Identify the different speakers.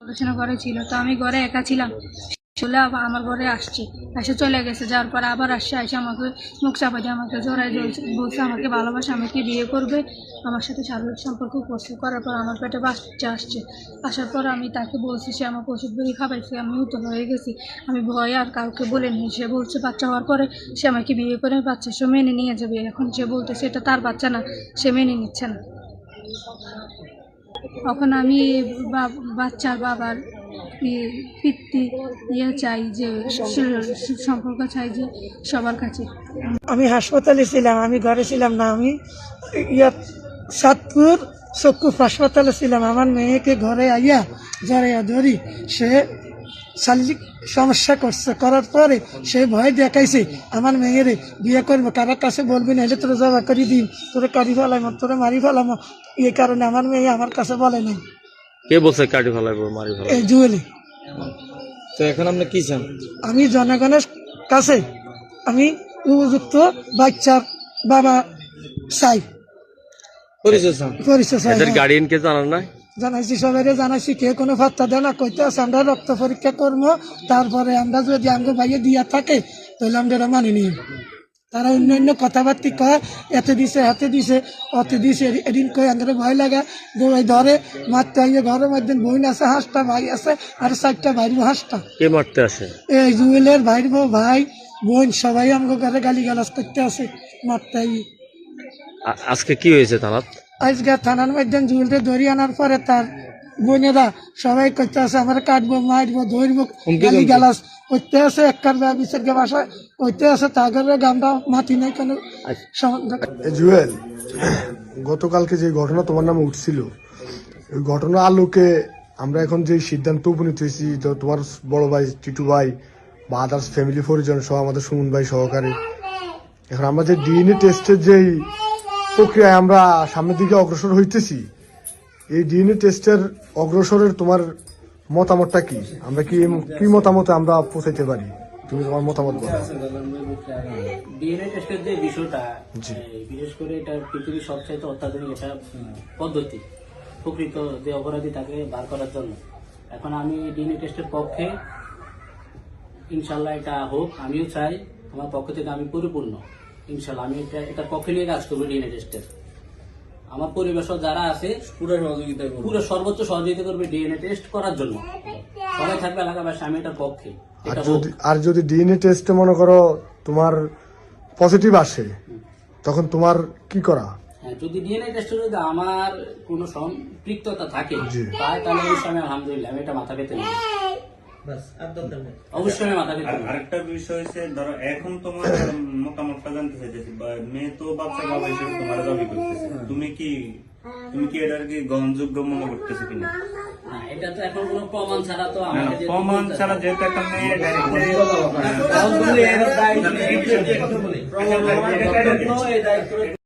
Speaker 1: পড়াশোনা ঘরে ছিল, তো আমি ঘরে একা ছিলাম। চলে আবার আমার ঘরে আসছে। এসে চলে গেছে, যাওয়ার পর আবার আসছে, এসে আমাকে মুখ চাপা দিয়ে আমাকে জোড়ায় বলছে, আমাকে ভালোবাসে, আমাকে বিয়ে করবে, আমার সাথে শারীরিক সম্পর্ক করছে। করার পর আমার পেটে বাচ্চা আসছে। আসার পর আমি তাকে বলছি, সে আমাকে ওষুধ বেরিয়ে খাবাইছে আমি তো হয়ে গেছি, আমি ভয়ে আর কাউকে বলে বলিনি। সে বলছে, বাচ্চা হওয়ার পরে সে আমাকে বিয়ে করে বাচ্চা সে মেনে নিয়ে যাবে। এখন সে বলতেছে, এটা তার বাচ্চা না, সে মেনে নিচ্ছে না। এখন আমি বাচ্চার বাবার পিতৃ ইয়ে চাই যে সম্পর্ক চাই যে সবার কাছে।
Speaker 2: আমি হাসপাতালে ছিলাম, আমি ঘরে ছিলাম না, আমি ইয়া সাতপুর চক্ষু হাসপাতালে ছিলাম। আমার মেয়েকে ঘরে আইয়া জড়াইয়া ধরি, সে শারীরিক সমস্যা করছে করার পরে সে ভয় দেখাইছে আমার মেয়েরে বিয়ে করব কারোর কাছে বলবি না হলে তোরা জবা করি দিন তোরা কারি ফেলাম তোরা মারি ফেলাম এই কারণে আমার মেয়ে আমার কাছে বলে নাই।
Speaker 3: কে বলছে কাটি ফেলাইবো মারি ফেলাইবো?
Speaker 2: এই জুয়েলি।
Speaker 4: তো এখন আপনি কি চান?
Speaker 2: আমি জনগণের কাছে আমি উপযুক্ত বাচ্চার বাবা চাই।
Speaker 4: পরিচয় চান?
Speaker 2: পরিচয় চাই
Speaker 3: এদের
Speaker 2: হ্যাঁ।
Speaker 3: গার্ডিয়ানকে জানান নাই?
Speaker 2: জানাইছি সবাই জানাইছি কে কোনো ফাত্তা দেয় না কইতে আছে আমরা রক্ত পরীক্ষা করব তারপরে আমরা যদি আঙ্গ ভাইয়ে দিয়া থাকে তাহলে আমরা এটা মানি নিই তারা অন্য অন্য কথাবার্তি কয় এতে দিছে হাতে দিছে অতে দিছে এদিন কই আমাদের ভয় লাগা দৌড়াই ধরে মারতে আইয়ে ঘরের মধ্যে বোন আছে হাঁসটা ভাই আছে আর চারটা ভাইর হাঁসটা।
Speaker 3: কে মারতে আসে?
Speaker 2: এই জুয়েলের ভাইর বউ ভাই বোন সবাই আমাকে ঘরে গালি গালাজ করতে আছে মারতে আইয়ে।
Speaker 3: আজকে কি হয়েছে থানাত
Speaker 2: আজকে থানার মধ্যে জুয়েলটা ধরি আনার পরে তার বোনেরা সবাই করতে আছে আমরা কাটবো মারবো ধরবো গালি গালাজ করতে আছে একটার বিচার বাসায়। করতে আছে তাগের গামটা মাটি নাই কেন?
Speaker 5: জুয়েল গতকালকে যে ঘটনা তোমার নামে উঠছিল ওই ঘটনার আলোকে আমরা এখন যে সিদ্ধান্ত উপনীত হয়েছি তো তোমার বড় ভাই টিটু ভাই বা আদার্স ফ্যামিলি পরিজন সহ আমাদের সুমন ভাই সহকারে এখন আমরা যে ডিএনএ টেস্টের যেই প্রক্রিয়ায় আমরা সামনের দিকে অগ্রসর হইতেছি। এই ডিএনএ টেস্টের অগ্রসরের তোমার মতামতটা কি? আমরা কি কি মতামতে আমরা পৌঁছাইতে পারি? তুমি তোমার মতামত বলো।
Speaker 6: ডিএনএ টেস্টের যে বিষয়টা। বিশেষ করে এটা পৃথিবীর সবচাইতে অত্যাধুনিক একটা পদ্ধতি। প্রকৃত যে অপরাধী তাকে বার করার জন্য। এখন আমি ডিএনএ টেস্টের পক্ষে ইনশাল্লাহ এটা হোক আমিও চাই আমার পক্ষ থেকে আমি পরিপূর্ণ। ইনশাল্লাহ আমি এটা এটার পক্ষে নিয়ে কাজ করব ডিএনএ টেস্টের আমার পরিবেশক যারা আছে
Speaker 4: পুরো সহযোগিতা করব।
Speaker 6: পুরো সর্বোচ্চ সহযোগিতা করবে ডিএনএ টেস্ট করার জন্য। সবাই থাকবে এলাকাবাসী আমি এটার পক্ষে।
Speaker 5: আর যদি আর যদি ডিএনএ টেস্টে মনে করো তোমার পজিটিভ আসে তখন তোমার কি করা?
Speaker 6: হ্যাঁ, যদি ডিএনএ টেস্টে যদি আমার কোনো সম্পৃক্ততা থাকে তাহলে আমি আলহামদুলিল্লাহ আমি এটা মাথা পেতে নেব অবশ্যই আমি মাথা পেতে
Speaker 7: আর
Speaker 6: নেব
Speaker 7: আরেকটা বিষয় হচ্ছে ধরো এখন তোমার মতামতটা জানতে চাইতেছি মেয়ে তো বাচ্চা বাবা হিসেবে তোমার দাবি করতেছে তুমি কি তুমি কি এটার কি গ্রহণযোগ্য মনে করতেছো কিনা
Speaker 6: হ্যাঁ, এটা তো এখন কোনো প্রমাণ ছাড়া তো যেহেতু
Speaker 7: প্রমাণ ছাড়া যেহেতু একটা মেয়ে